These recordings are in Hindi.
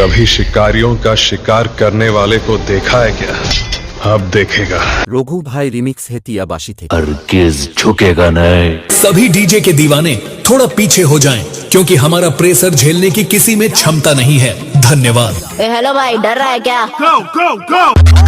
कभी शिकारियों का शिकार करने वाले को देखा है क्या? अब देखेगा। रोघु भाई रिमिक्स है थे। झुकेगा नहीं। सभी डीजे के दीवाने थोड़ा पीछे हो जाएँ क्योंकि हमारा प्रेशर झेलने की किसी में क्षमता नहीं है। धन्यवाद। हेलो भाई डर रहा है क्या? Go, go, go!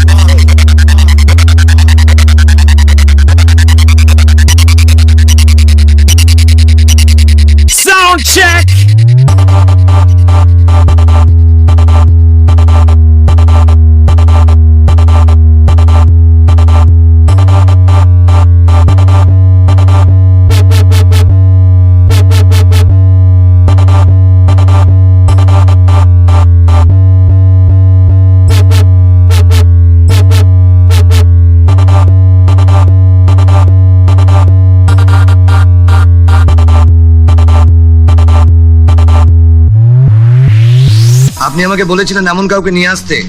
আপনি আমাকে বলেছিলেন এমন কাউকে নিয়ে আসতে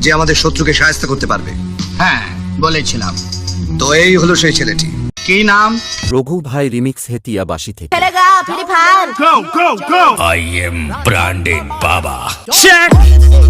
যে আমাদের শত্রুকে সাহায্য করতে পারবে। হ্যাঁ বলেছিলাম। তো এই হলো সেই ছেলেটি। কি নাম? রঘু ভাই রিমিক্স হেতিয়া হেতিয়াবাসী থেকে। I am branded Baba. Check!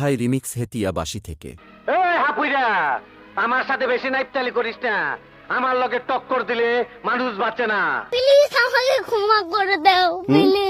ভাই রিমিক্স হেতিয়াবাসী থেকে। এই হাপুইরা আমার সাথে বেশি নাইপতালি করিস না। আমার লগে টক্কর দিলে মানুষ বাঁচে না। প্লিজ আমাকে ক্ষমা করে দাও প্লিজ।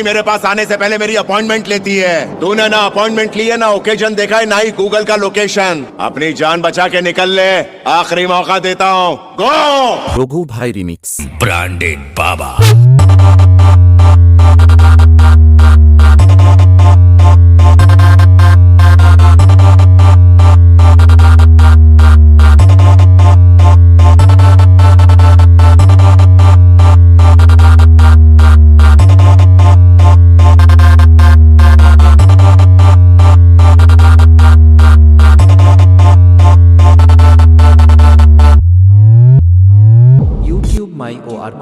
भी मेरे पास आने से पहले मेरी अपॉइंटमेंट लेती है। तूने ना अपॉइंटमेंट ली है ना ओकेजन देखा है ना ही गूगल का लोकेशन। अपनी जान बचा के निकल ले। आखिरी मौका देता हूँ। गो! रघु भाई रिमिक्स। ब्रांडेड बाबा।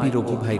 আমি রঘু ভাই